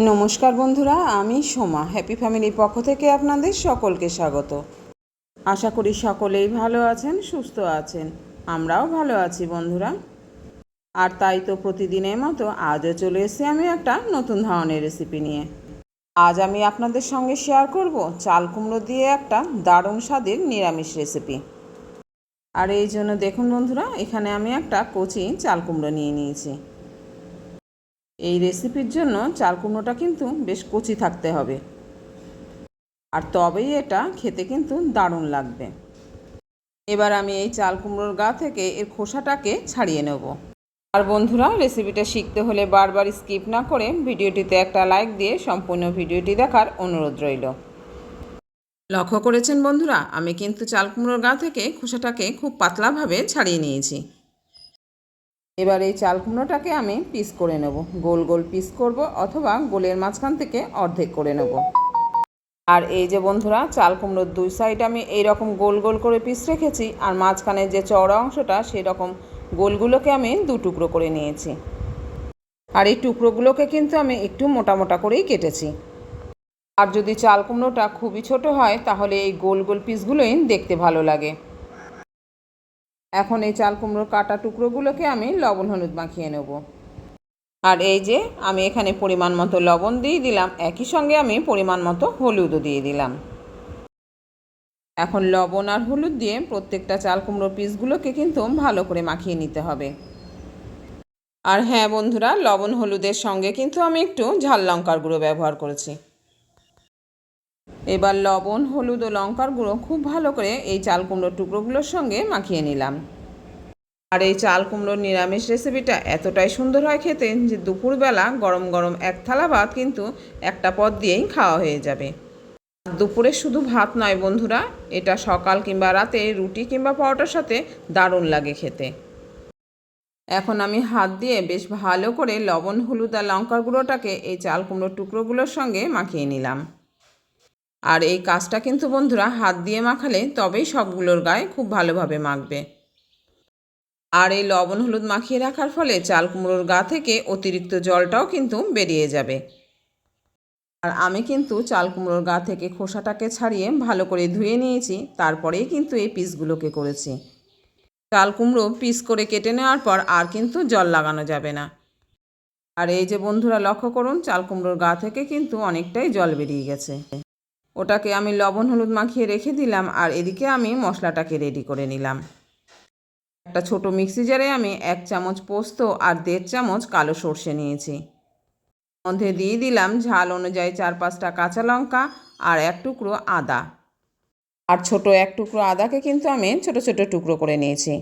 নমস্কার বন্ধুরা, আমি সোমা। হ্যাপি ফ্যামিলির পক্ষ থেকে আপনাদের সকলকে স্বাগত। আশা করি সকলেই ভালো আছেন, সুস্থ আছেন। আমরাও ভালো আছি বন্ধুরা। আর তাই তো প্রতিদিনের মতো আজও চলে এসেছি আমি একটা নতুন ধরনের রেসিপি নিয়ে। আজ আমি আপনাদের সঙ্গে শেয়ার করব চাল কুমড়ো দিয়ে একটা দারুণ স্বাদের নিরামিষ রেসিপি আর এই জন্য দেখুন বন্ধুরা, এখানে আমি একটা কচি চাল কুমড়ো নিয়ে নিয়েছি। এই রেসিপির জন্য চাল কুমড়োটা কিন্তু বেশ কচি থাকতে হবে। আর তবেই এটা খেতে কিন্তু দারুণ লাগবে। এবার আমি এই চাল কুমড়োর গা থেকে এর খোসাটাকে ছাড়িয়ে নেব। আর বন্ধুরা রেসিপিটা শিখতে হলে বারবার স্কিপ না করে ভিডিওটিতে একটা লাইক দিয়ে সম্পূর্ণ ভিডিওটি দেখার অনুরোধ রইল। লক্ষ্য করেছেন বন্ধুরা, আমি কিন্তু চাল কুমড়োর গা থেকে খোসাটাকে খুব পাতলাভাবে ছাড়িয়ে নিয়েছি। এবার এই চাল কুমড়োটাকে আমি পিস করে নেব। গোল গোল পিস করব অথবা গোলের মাঝখান থেকে অর্ধেক করে নেব। আর এই যে বন্ধুরা, চাল কুমড়োর দুই সাইড আমি এই রকম গোল গোল করে পিস রেখেছি আর মাঝখানে যে চওড়া অংশটা সেই রকম গোলগুলোকে আমি দু টুকরো করে নিয়েছি। আর এই টুকরোগুলোকে কিন্তু আমি একটু মোটা মোটা করেই কেটেছি। আর যদি চাল কুমড়োটা খুবই ছোট হয়, তাহলে এই গোল গোল পিসগুলোই দেখতে ভালো লাগে। এখন এই চাল কুমড়োর কাটা টুকরোগুলোকে আমি লবণ হলুদ মাখিয়ে নেব। আর এই যে আমি এখানে পরিমাণ মতো লবণ দিয়ে দিলাম, একই সঙ্গে আমি পরিমাণ মতো হলুদও দিয়ে দিলাম। এখন লবণ আর হলুদ দিয়ে প্রত্যেকটা চাল কুমড়োর পিসগুলোকে কিন্তু ভালো করে মাখিয়ে নিতে হবে। আর হ্যাঁ বন্ধুরা, লবণ হলুদের সঙ্গে কিন্তু আমি একটু ঝাল লঙ্কার গুঁড়ো ব্যবহার করেছি। এবার লবণ, হলুদ ও লঙ্কার গুঁড়ো খুব ভালো করে এই চাল কুমড়োর টুকরোগুলোর সঙ্গে মাখিয়ে নিলাম। আর এই চাল কুমড়োর নিরামিষ রেসিপিটা এতটাই সুন্দর হয় খেতে যে দুপুরবেলা গরম গরম এক থালা ভাত কিন্তু একটা পদ দিয়েই খাওয়া হয়ে যাবে। দুপুরে শুধু ভাত নয় বন্ধুরা, এটা সকাল কিংবা রাতে রুটি কিংবা পরোটার সাথে দারুণ লাগে খেতে। এখন আমি হাত দিয়ে বেশ ভালো করে লবণ, হলুদ আর লঙ্কার গুঁড়োটাকে এই চাল কুমড়োর টুকরোগুলোর সঙ্গে মাখিয়ে নিলাম। আর এই কাজটা কিন্তু বন্ধুরা হাত দিয়ে মাখালে তবেই সবগুলোর গায়ে খুব ভালোভাবে মাখবে। আর এই লবণ হলুদ মাখিয়ে রাখার ফলে চাল কুমড়োর গা থেকে অতিরিক্ত জলটাও কিন্তু বেরিয়ে যাবে। আর আমি কিন্তু চাল কুমড়োর গা থেকে খোসাটাকে ছাড়িয়ে ভালো করে ধুয়ে নিয়েছি, তারপরেই কিন্তু এই পিসগুলোকে করেছি। চাল কুমড়ো পিস করে কেটে নেওয়ার পর আর কিন্তু জল লাগানো যাবে না। আর এই যে বন্ধুরা লক্ষ্য করুন, চাল কুমড়োর গা থেকে কিন্তু অনেকটাই জল বেরিয়ে গেছে। ওটাকে আমি লবণ, হলুদ মাখিয়ে রেখে দিলাম আর এদিকে আমি মশলাটাকে রেডি করে নিলাম। একটা ছোট মিক্সি জারে আমি এক চামচ পোস্ত আর দেড় চামচ কালো সর্ষে নিয়েছি। মধ্যে দিয়ে দিলাম ঝাল অনুযায়ী চার পাঁচটা কাঁচা লঙ্কা আর এক টুকরো আদা। আর ছোট এক টুকরো আদাকে কিন্তু আমি ছোট ছোট টুকরো করে নিয়েছি।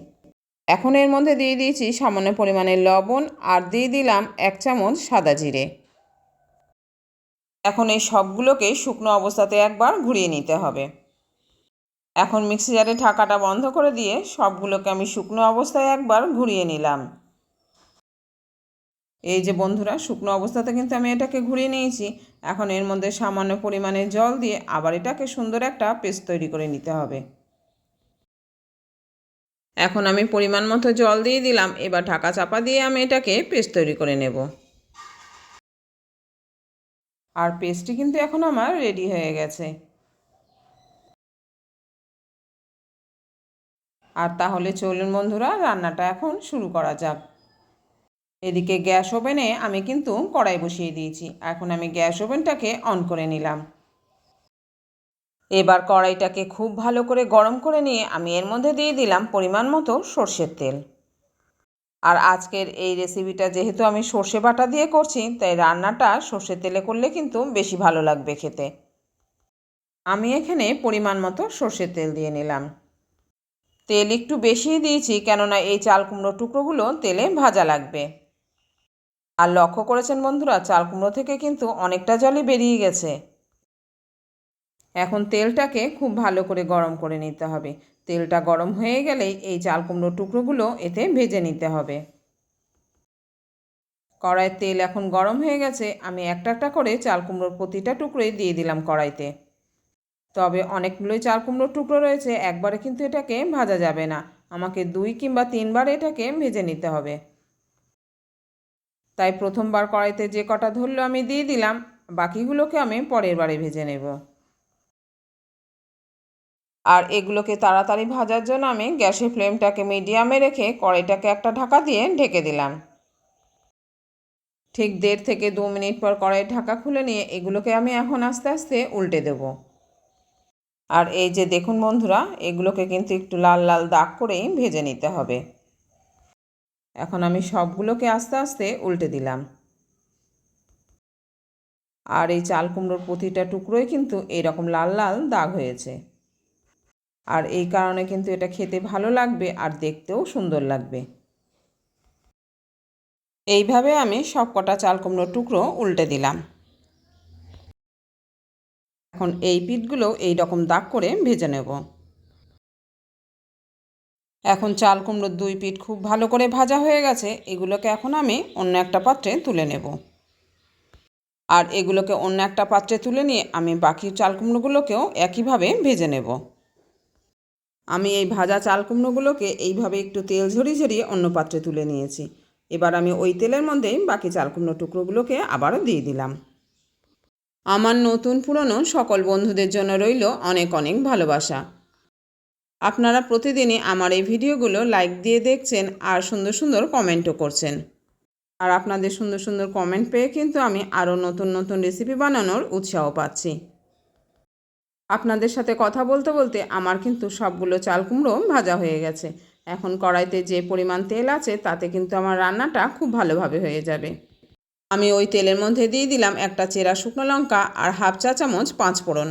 এখন এর মধ্যে দিয়ে দিয়েছি সামান্য পরিমাণে লবণ আর দিয়ে দিলাম এক চামচ সাদা জিরে। এখন এই সবগুলোকে শুকনো অবস্থাতে একবার ঘুরিয়ে নিতে হবে। এখন মিক্সি জারে ঢাকাটা বন্ধ করে দিয়ে সবগুলোকে আমি শুকনো অবস্থায় একবার ঘুরিয়ে নিলাম। এই যে বন্ধুরা, শুকনো অবস্থাতে কিন্তু আমি এটাকে ঘুরিয়ে নিয়েছি। এখন এর মধ্যে সামান্য পরিমাণে জল দিয়ে আবার এটাকে সুন্দর একটা পেস্ট তৈরি করে নিতে হবে। এখন আমি পরিমাণ মতো জল দিয়ে দিলাম। এবার ঢাকা চাপা দিয়ে আমি এটাকে পেস্ট তৈরি করে নেব। আর পেস্টটি কিন্তু এখন আমার রেডি হয়ে গেছে। আর তাহলে চলুন বন্ধুরা, রান্নাটা এখন শুরু করা যাক। এদিকে গ্যাস ওভেনে আমি কিন্তু কড়াই বসিয়ে দিয়েছি। এখন আমি গ্যাস ওভেনটাকে অন করে নিলাম। এবার কড়াইটাকে খুব ভালো করে গরম করে নিয়ে আমি এর মধ্যে দিয়ে দিলাম পরিমাণ মতো সর্ষের তেল। আর আজকের এই রেসিপিটা যেহেতু আমি সর্ষে বাটা দিয়ে করছি, তাই রান্নাটা সর্ষের তেলে করলে কিন্তু বেশি ভালো লাগবে খেতে। আমি এখানে পরিমাণ মতো সর্ষের তেল দিয়ে নিলাম। তেল একটু বেশিই দিয়েছি, কেননা এই চাল কুমড়ো টুকরোগুলো তেলে ভাজা লাগবে। আর লক্ষ্য করেছেন বন্ধুরা, চাল কুমড়ো থেকে কিন্তু অনেকটা জলই বেরিয়ে গেছে। এখন তেলটাকে খুব ভালো করে গরম করে নিতে হবে। তেলটা গরম হয়ে গেলেই এই চাল কুমড়োর টুকরোগুলো এতে ভেজে নিতে হবে। কড়াইয়ের তেল এখন গরম হয়ে গেছে, আমি একটা একটা করে চাল কুমড়োর প্রতিটা টুকরোই দিয়ে দিলাম কড়াইতে। তবে অনেকগুলোই চাল কুমড়োর টুকরো রয়েছে, একবারে কিন্তু এটাকে ভাজা যাবে না। আমাকে দুই কিংবা তিনবার এটাকে ভেজে নিতে হবে। তাই প্রথমবার কড়াইতে যে কটা ধরলো আমি দিয়ে দিলাম, বাকিগুলোকে আমি পরের বারে ভেজে নেব। আর এগুলোকে তাড়াতাড়ি ভাজার জন্য আমি গ্যাসের ফ্লেমটাকে মিডিয়ামে রেখে কড়াইটাকে একটা ঢাকা দিয়ে ঢেকে দিলাম। ঠিক দেড় থেকে দু মিনিট পর কড়াইয়ের ঢাকা খুলে নিয়ে এগুলোকে আমি এখন আস্তে আস্তে উল্টে দেব। আর এই যে দেখুন বন্ধুরা, এগুলোকে কিন্তু একটু লাল লাল দাগ করেই ভেজে নিতে হবে। এখন আমি সবগুলোকে আস্তে আস্তে উল্টে দিলাম। আর এই চাল কুমড়োর প্রতিটা টুকরোই কিন্তু এইরকম লাল লাল দাগ হয়েছে। আর এই কারণে কিন্তু এটা খেতে ভালো লাগবে আর দেখতেও সুন্দর লাগবে। এইভাবে আমি সব কটা চাল কুমড়োর টুকরো উল্টে দিলাম। এখন এই পিঠগুলো এই রকম দাগ করে ভেজে নেব। এখন চাল কুমড়োর দুই পিঠ খুব ভালো করে ভাজা হয়ে গেছে, এগুলোকে এখন আমি অন্য একটা পাত্রে তুলে নেব। আর এগুলোকে অন্য একটা পাত্রে তুলে নিয়ে আমি বাকি চাল কুমড়োগুলোকেও একইভাবে ভেজে নেব। আমি এই ভাজা চাল কুমড়োগুলোকে এইভাবে একটু তেল ঝরিয়ে ঝরিয়ে অন্য পাত্রে তুলে নিয়েছি। এবার আমি ওই তেলের মধ্যেই বাকি চাল কুমড়ো টুকরোগুলোকে আবারও দিয়ে দিলাম। আমার নতুন পুরনো সকল বন্ধুদের জন্য রইল অনেক অনেক ভালোবাসা। আপনারা প্রতিদিনই আমার এই ভিডিওগুলো লাইক দিয়ে দেখছেন আর সুন্দর সুন্দর কমেন্টও করছেন। আর আপনাদের সুন্দর সুন্দর কমেন্ট পেয়ে কিন্তু আমি আরও নতুন নতুন রেসিপি বানানোর উৎসাহ পাচ্ছি। আপনাদের সাথে কথা বলতে বলতে আমার কিন্তু সবগুলো চাল কুমড়ো ভাজা হয়ে গেছে। এখন কড়াইতে যে পরিমাণ তেল আছে, তাতে কিন্তু আমার রান্নাটা খুব ভালোভাবে হয়ে যাবে। আমি ওই তেলের মধ্যে দিয়ে দিলাম একটা চেরা শুকনো লঙ্কা আর হাফ চা চামচ পাঁচ ফোড়ন।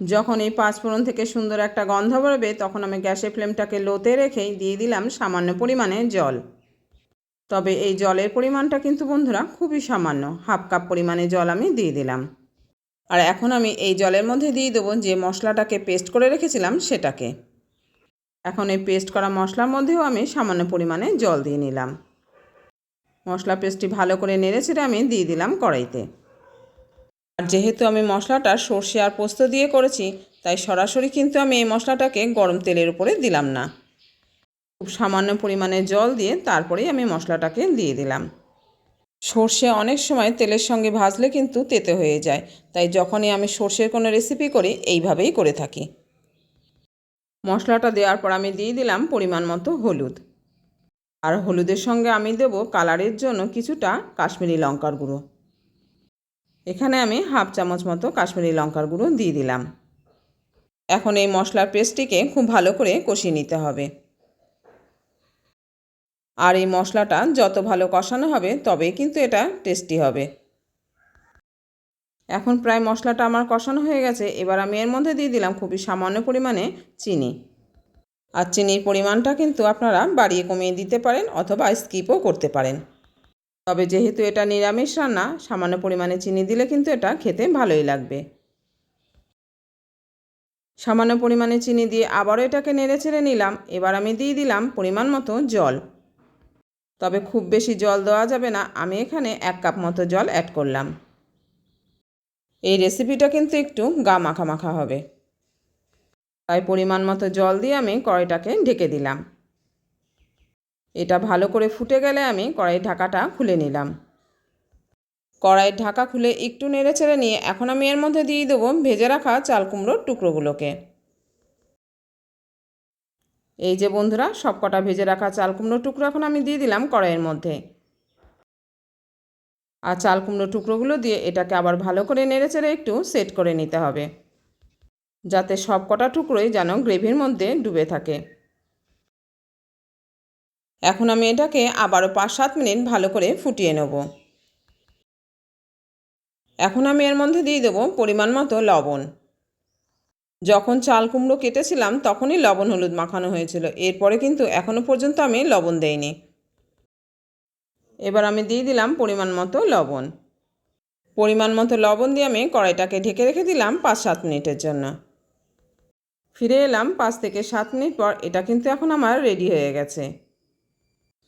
যখন এই পাঁচ ফোড়ন থেকে সুন্দর একটা গন্ধ বেরোবে, তখন আমি গ্যাসের ফ্লেমটাকে লোতে রেখেই দিয়ে দিলাম সামান্য পরিমাণে জল। তবে এই জলের পরিমাণটা কিন্তু বন্ধুরা খুবই সামান্য, হাফ কাপ পরিমাণে জল আমি দিয়ে দিলাম। আর এখন আমি এই জলের মধ্যে দিয়ে দেবো যে মশলাটাকে পেস্ট করে রেখেছিলাম সেটাকে। এখন এই পেস্ট করা মশলার মধ্যেও আমি সামান্য পরিমাণে জল দিয়ে নিলাম। মশলা পেস্টটি ভালো করে নেড়ে ছেড়ে আমি দিয়ে দিলাম কড়াইতে। আর যেহেতু আমি মশলাটা সর্ষে আর পোস্ত দিয়ে করেছি, তাই সরাসরি কিন্তু আমি এই মশলাটাকে গরম তেলের উপরে দিলাম না। খুব সামান্য পরিমাণে জল দিয়ে তারপরেই আমি মশলাটাকে দিয়ে দিলাম। সর্ষে অনেক সময় তেলের সঙ্গে ভাজলে কিন্তু তেতে হয়ে যায়। তাই যখনই আমি সর্ষের কোনো রেসিপি করি, এইভাবেই করে থাকি। মশলাটা দেওয়ার পর আমি দিয়ে দিলাম পরিমাণ মতো হলুদ। আর হলুদের সঙ্গে আমি দেব কালারের জন্য কিছুটা কাশ্মীরি লঙ্কার গুঁড়ো। এখানে আমি হাফ চামচ মতো কাশ্মীরি লঙ্কার গুঁড়ো দিয়ে দিলাম। এখন এই মশলার পেস্টটিকে খুব ভালো করে কষিয়ে নিতে হবে। আর এই মশলাটা যত ভালো কষানো হবে তবেই কিন্তু এটা টেস্টি হবে। এখন প্রায় মশলাটা আমার কষানো হয়ে গেছে। এবার আমি এর মধ্যে দিয়ে দিলাম খুবই সামান্য পরিমাণে চিনি। আর চিনির পরিমাণটা কিন্তু আপনারা বাড়িয়ে কমিয়ে দিতে পারেন অথবা স্কিপও করতে পারেন। তবে যেহেতু এটা নিরামিষ রান্না, সামান্য পরিমাণে চিনি দিলে কিন্তু এটা খেতে ভালোই লাগবে। সামান্য পরিমাণে চিনি দিয়ে আবারও এটাকে নেড়ে ছেড়ে নিলাম। এবার আমি দিয়ে দিলাম পরিমাণ মতো জল। তবে খুব বেশি জল দেওয়া যাবে না, আমি এখানে এক কাপ মতো জল অ্যাড করলাম। এই রেসিপিটা কিন্তু একটু গা মাখা মাখা হবে। তাই পরিমাণ মতো জল দিয়ে আমি কড়াইটাকে ঢেকে দিলাম। এটা ভালো করে ফুটে গেলে আমি কড়াইয়ের ঢাকাটা খুলে নিলাম। কড়াইয়ের ঢাকা খুলে একটু নেড়ে চেড়ে নিয়ে এখন আমি এর মধ্যে দিয়ে দেবো ভেজে রাখা চাল কুমড়োর টুকরোগুলোকে। এই যে বন্ধুরা সব কটা ভেজে রাখা চাল কুমড়ো টুকরো এখন আমি দিয়ে দিলাম কড়াইয়ের মধ্যে। আর চাল কুমড়ো টুকরোগুলো দিয়ে এটাকে আবার ভালো করে নেড়ে চেড়ে একটু সেট করে নিতে হবে, যাতে সব কটা টুকরোই যেন গ্রেভির মধ্যে ডুবে থাকে। এখন আমি এটাকে আবারও পাঁচ সাত মিনিট ভালো করে ফুটিয়ে নেব। এখন আমি এর মধ্যে দিয়ে দেবো পরিমাণ মতো লবণ। যখন চাল কুমড়ো কেটেছিলাম, তখনই লবণ হলুদ মাখানো হয়েছিল। এরপরে কিন্তু এখনও পর্যন্ত আমি লবণ দেইনি। এবার আমি দিয়ে দিলাম পরিমাণ মতো লবণ। পরিমাণ মতো লবণ দিয়ে আমি কড়াইটাকে ঢেকে রেখে দিলাম পাঁচ সাত মিনিটের জন্য। ফিরে এলাম পাঁচ থেকে সাত মিনিট পর এটা কিন্তু এখন আমার রেডি হয়ে গেছে।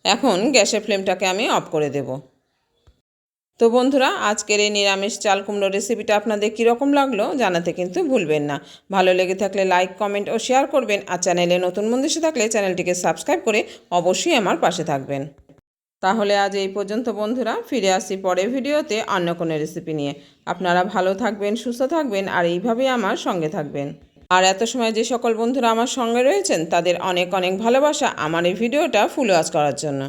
এখন গ্যাসের ফ্লেমটাকে আমি অফ করে দেব। তো বন্ধুরা, আজকের এই নিরামিষ চাল কুমড়ো রেসিপিটা আপনাদের কীরকম লাগল জানাতে কিন্তু ভুলবেন না। ভালো লেগে থাকলে লাইক কমেন্ট ও শেয়ার করবেন আর চ্যানেলে নতুন বন্ধু থাকলে চ্যানেলটিকে সাবস্ক্রাইব করে অবশ্যই আমার পাশে থাকবেন। তাহলে আজ এই পর্যন্ত বন্ধুরা, ফিরে আসি পরের ভিডিওতে অন্য কোনো রেসিপি নিয়ে। আপনারা ভালো থাকবেন, সুস্থ থাকবেন আর এইভাবেই আমার সঙ্গে থাকবেন। আর এত সময় যে সকল বন্ধুরা আমার সঙ্গে রয়েছেন, তাদের অনেক অনেক ভালোবাসা আমার এই ভিডিওটা ফুল ওয়াচ করার জন্য।